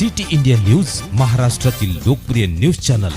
City India news महाराष्ट्रातील लोकप्रिय news channel.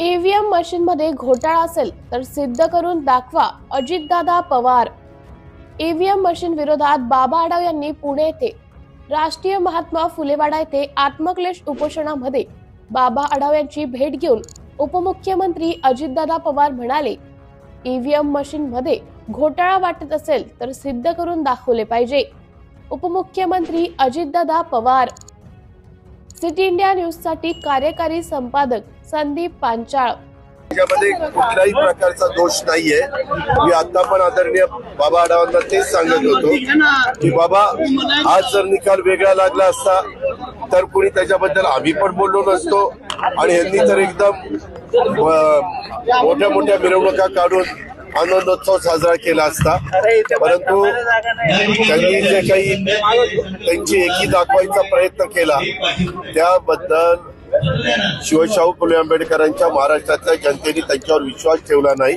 EVM मशीनमध्ये घोटाळा असेल तर सिद्ध करून दाखवा अजितदादा पवार. ईव्हीएम मशीन विरोधात बाबा आढाव यांनी पुणे येथे राष्ट्रीय महात्मा फुलेवाडा येथे आत्मक्लेश उपोषणामध्ये बाबा आढाव यांची भेट घेऊन उपमुख्यमंत्री अजितदादा पवार म्हणाले ईव्हीएम मशीन मध्ये घोटाळा वाटत असेल तर सिद्ध करून दाखवले पाहिजे. उपमुख्यमंत्री अजितदादा पवार सिटी इंडिया न्यूजसाठी कार्यकारी संपादक संदीप पांचाळ. त्याच्यामध्ये कुठल्याही प्रकारचा दोष नाहीये. मी आता पण आदरणीय बाबा आढावांना तेच सांगत होतो की बाबा आज जर निकाल वेगळा लागला असता तर कुणी त्याच्याबद्दल आम्ही पण बोललो नसतो. आणि यांनी तर एकदम मोठ्या मोठ्या मिरवणुका काढून आनंदोत्सव साजरा केला असता. परंतु त्यांनी जे काही त्यांची एकी दाखवायचा प्रयत्न केला त्याबद्दल शिवशाहू फुले आंबेडकरांच्या महाराष्ट्रातल्या जनतेने त्यांच्यावर विश्वास ठेवला नाही.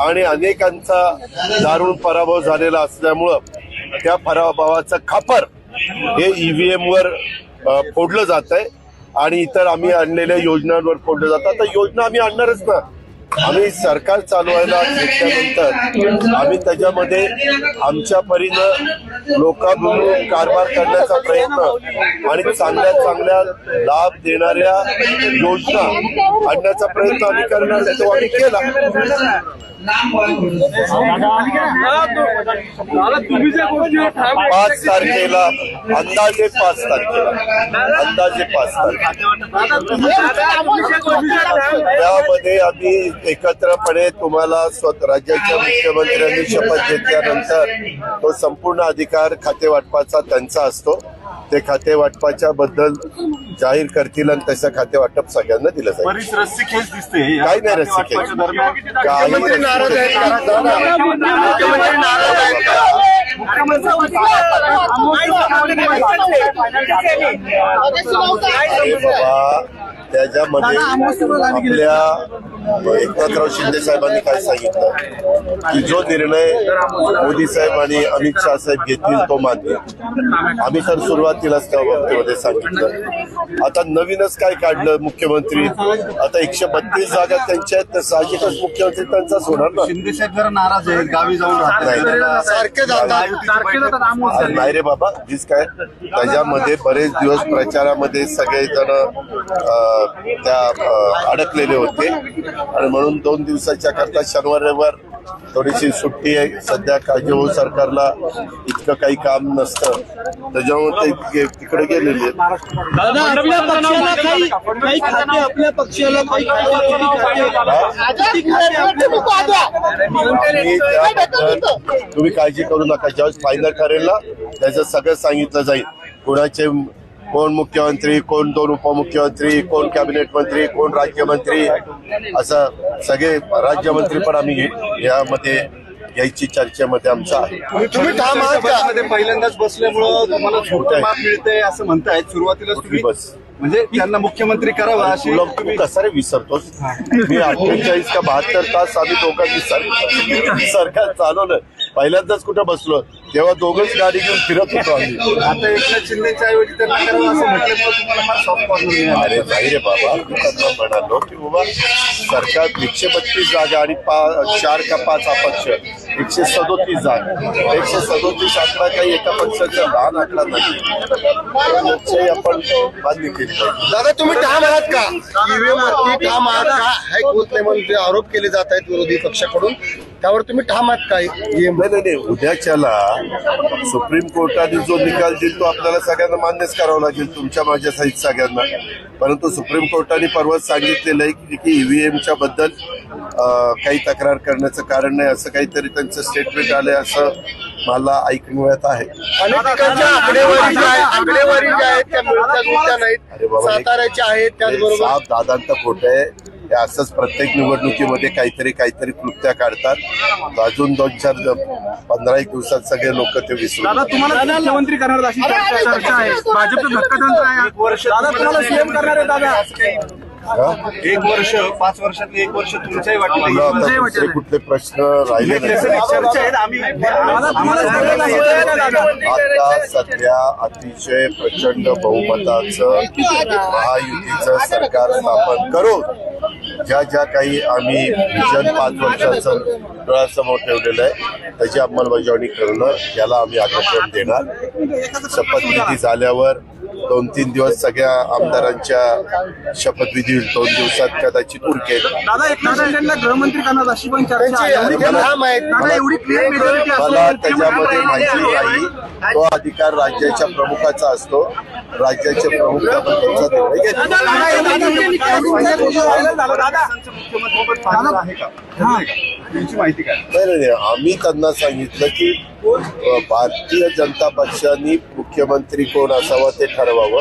आणि अनेकांचा दारुण पराभव झालेला असल्यामुळं त्या पराभवाचं खापर हे ईव्हीएम वर फोडलं जात आहे आणि इतर आम्ही आणलेल्या योजनांवर फोडलं जातं. तर योजना आम्ही आणणारच ना. आम्ही सरकार चालवायला घेतल्यानंतर आम्ही त्याच्यामध्ये आमच्या परीनं लोकांमधून कारभार करण्याचा प्रयत्न आणि चांगल्या चांगल्या लाभ देणाऱ्या योजना आणण्याचा प्रयत्न आम्ही करणार तो आम्ही केला. पाच तारखेला अंदाजे पाच तारखेला अंदाजे पाच तारखेला. त्यामध्ये आम्ही एकत्रपणे तुम्हाला राज्याच्या मुख्यमंत्र्यांनी शपथ घेतल्यानंतर तो संपूर्ण अधिकार खाते वाटपाचा त्यांचा असतो ते खाते वाटपाच्या बद्दल जाहीर करतील आणि तसं खाते वाटप सगळ्यांना दिलं जाईल बरीच दिसते काही नाही रस्सी खेच. काही मुख्यमंत्री नाराज आहेत का? मुख्यमंत्री मुख्यमंत्री नाराज आहेत का? अरे बाबा त्याच्यामध्ये आपल्या एकनाथराव शिंदे साहेबांनी काय सांगितलं? की जो निर्णय मोदी साहेब आणि अमित शहा साहेब घेतील तो मान्य आम्ही तर सुरुवातीलाच त्या बाबतीमध्ये सांगितलं. आता नवीनच काय काढलं मुख्यमंत्री? आता एकशे बत्तीस जागा त्यांच्या आहेत तर साहजिकच मुख्यमंत्री त्यांचाच होणार ना? शिंदे साहेब जरा नाराज आहेत गावी जाऊन नाही. आमोस अरे नाही रे बाबा वीज काय? त्याच्यामध्ये बरेच दिवस प्रचारामध्ये सगळेजण त्या अडकलेले होते. आणि म्हणून दोन दिवसाच्या करता शनिवार रविवार थोडीशी सुट्टी आहे. सध्या काळजीभाऊ सरकारला इतकं काही काम नसतं. त्याच्यामुळे ते तिकडे गेलेले तुम्ही काळजी करू नका. ज्यावेळेस फायनल ठरेल ना त्याचं सगळं सांगितलं जाईल. कोणाचे कोण मुख्यमंत्री कोण दोन उपमुख्यमंत्री कोण कॅबिनेट मंत्री कोण राज्यमंत्री असं सगळे राज्यमंत्री पण आम्ही यामध्ये यायची चर्चेमध्ये आमचं आहे. तुम्ही ठाम आहात का? मध्ये पहिल्यांदाच बसल्यामुळं तुम्हाला छोटं माप मिळतंय असं म्हणतायत. सुरुवातीला तुम्ही बस? म्हणजे त्यांना मुख्यमंत्री करावा अशी तुला तू कसा रे विसरतोस मी अठ्ठेचाळीस का बहात्तर तास आम्ही दोघांनी सर- सरकार चालवलं. पहिल्यांदाच कुठं बसलो तेव्हा दोघंच गाडी घेऊन फिरत होतो आम्ही. आता एकनाथ शिंदेच्या ऐवजी त्यांना करावं असं म्हटल्यामुळे तुम्हाला फार सॉफ्ट कॉर्नर मिळालं अरे नाही रे बाबा मी म्हणालो की बाबा सरकार एकशे बत्तीस जागा आणि पा चार का पाच अपक्ष. एकशे सदोतीस जागा एकशे सदोतीस आकडा काही एका पक्षाचा लहान आकडा नाही. लोकशाही आपण मान्य केली दादा तुम्ही ठाम आहात का? ईव्हीएम वरती ठाम आहात का? हाय होत नाही म्हणून जे आरोप केले जात आहेत विरोधी पक्षाकडून त्यावर तुम्ही ठाम आहात का? ईव्हीएम नाही नाही नाही. उद्याच्याला सुप्रीम कोर्टाने जो निकाल देईल तो आपल्याला सगळ्यांना मान्यच करावा लागेल तुमच्या माझ्या सहित सगळ्यांना. परंतु सुप्रीम कोर्टाने परवाच सांगितलेलं आहे की ईव्हीएमच्या बद्दल काही तक्रार करण्याचं कारण नाही असं काहीतरी त्यांचं स्टेटमेंट आलंय असं मला ऐकण्यात आहे अनेक ठिकाणच्या आकडेवारी ज्या आहेत आकडेवारी ज्या आहेत त्या मिळत्या जुळत्या अरे नाहीत बाबा, हे- साताऱ्याच्या आहेत हे त्याचबरोबर साफ दादांत खोट आहे हे असंच प्रत्येक निवडणुकीमध्ये काहीतरी काहीतरी कृत्या काढतात अजून दोन चार पंधरा एक दिवसात सगळे लोक ते विसरून दादा तुम्हाला मुख्यमंत्री करणार अशी चर्चा आहे भाजपचं आहे दादा तुम्हाला सीएम करणार आहे दादा हा? एक वर्ष पाच वर्षातले एक वर्ष तुमच्याही वाटलं. कुठले प्रश्न राहिले आता सध्या अतिशय प्रचंड बहुमताचं महायुतीचं सरकार स्थापन करून ज्या ज्या काही आम्ही विजन पाच वर्षाचं डोळ्यासमोर ठेवलेलं आहे त्याची अंमलबजावणी करणं याला आम्ही आकर्षण देणार. शपथविधी झाल्यावर दोन तीन दिवस सगळ्या आमदारांच्या शपथविधी होईल दोन दिवसात कदाचित उरकेल दादा एकनाथ शिंदेला गृहमंत्री करणार अशी पण चर्चा त्यांची आहे अधिकार ठाम आहेत दादा एवढी क्लिअर मेजॉरिटी मला त्याच्यामध्ये माहिती नाही तो अधिकार राज्याच्या प्रमुखाचा असतो राज्याचे प्रमुख आपण त्यांचा निर्णय घेतात. मुख्यमंत्रीपद पाहिलं आहे का ठरलंय का? त्यांची माहिती काय नाही नाही नाही. आम्ही त्यांना सांगितलं की भारतीय जनता पक्षाने मुख्यमंत्री कोण असावा ते ठरवावं.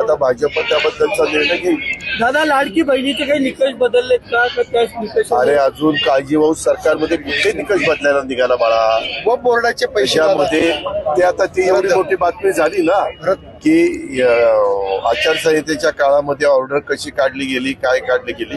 आता भाजप त्याबद्दलचा निर्णय घेईल. दादा लाडकी बहिणीचे काही निकष बदललेत का? का त्याच निकष अरे अजून काळजी भाऊ सरकारमध्ये कुठले निकष बदलायला निघाला बाळा? व बोर्डाचे पैसे देशामध्ये ते आता ती एवढी मोठी बातमी झाली ना की अ, आचारसंहितेच्या काळामध्ये ऑर्डर कशी काढली गेली काय काढली गेली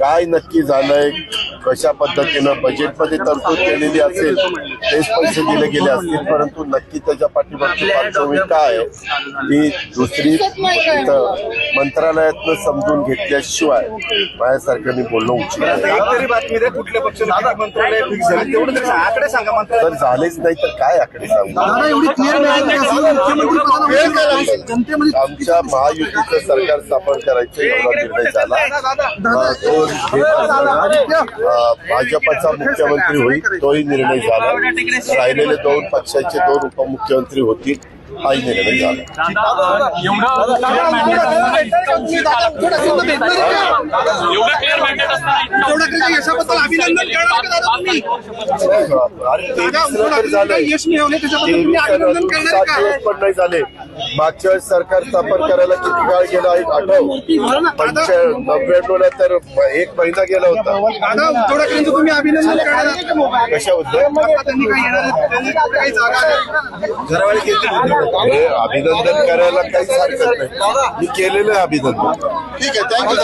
काय नक्की झालंय कशा पद्धतीनं बजेटमध्ये तरतूद केलेली असेल तेच पैसे दिले गेले असतील परंतु नक्की त्याच्या पाठीमागची पार्श्वभूमी काय आहे ती दुसरी मंत्रालयातनं समजून घेतल्याशिवाय माझ्यासारख्याने बोलणं उचित तरी सांगा. आकडे सांगा मंत्रालय जर झालेच नाही तर काय आकडे सांगू? आमच्या महायुतीचं सरकार स्थापन करायचं एवढा निर्णय झाला तो भाजपचा मुख्यमंत्री होईल तोही निर्णय झाला राहिलेले दोन पक्षाचे दोन उपमुख्यमंत्री होतील हाही निर्णय झाला झाले मागच्या वेळेस सरकार स्थापन करायला किती काळ गेला आहे आठव? पंच नव्याण्णव ला तर एक महिना गेला होता. उद्धव ठाकरेंचं तुम्ही अभिनंदन करणार? कशाबद्दल केली हे अभिनंदन करायला काहीच हरकत नाही. मी केलेलं आहे अभिनंदन. ठीक आहे थँक्यू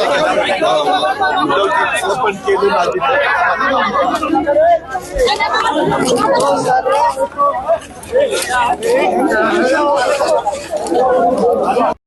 पण अभिनंदन あれ?